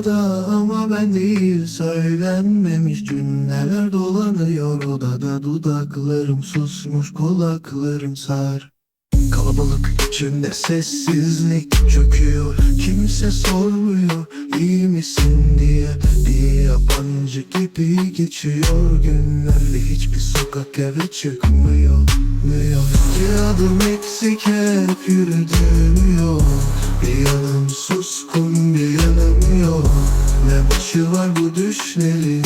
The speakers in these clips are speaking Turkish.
rüyada ama ben değil. Söylenmemiş cümleler dolanıyor odada. Dudaklarım susmuş kulaklarım sar. Kalabalık içinde sessizlik çöküyor. Kimse sormuyor iyi misin? diye. Bir yabancı gibi geçiyor. Günler Ve hiçbir sokak eve çıkmıyor. Müyor. Bir adım eksik hep yürüdüğüm yol Bir yanım suskun bir yanım yok. Ne başı var bu düşlerin?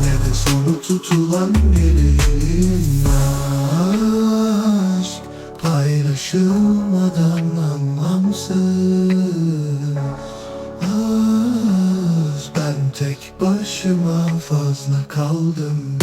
Ne de sonu tutulan gelin Aşk Paylaşılmadan anlamsız. Az Ben tek başıma fazla kaldım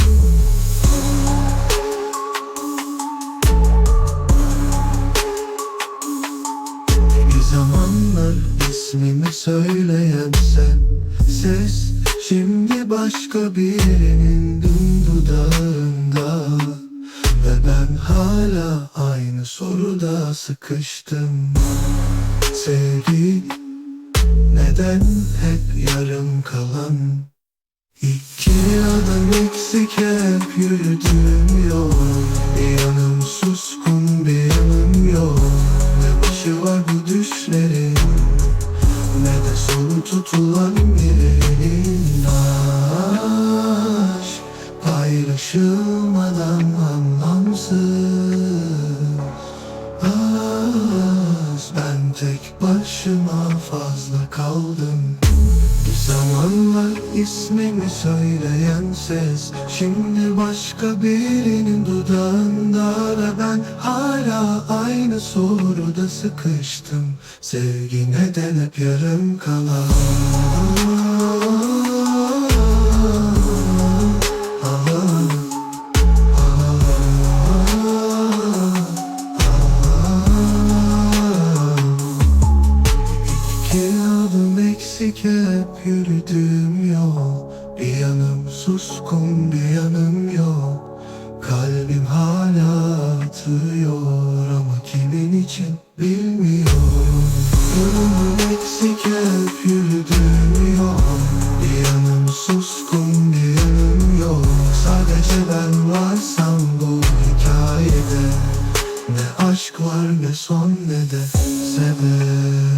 Ses. Şimdi başka birinin dün dudağında Ve ben hala aynı soruda sıkıştım. Sevgi neden hep yarım kalan? İki adım eksik hep yürüdüğüm yol. Bir yanım suskun bir yanım yok Ne başı var bu düşlerin Ne de sonu tutulan kaldım zamanlar ismimi söyleyen ses Şimdi başka birinin dudağında Ve ben hala aynı soruda sıkıştım. Sevgi neden hep yarım kalan yürüdüğüm yol. Bir yanım suskun bir yanım yol. Kalbim hala atıyor ama kimin için bilmiyorum. Yanımın eksik hep yürüdüğüm yol. Bir yanım suskun bir yanım yol. Sadece ben varsam bu hikayede Ne aşk var ne son ne de sebep.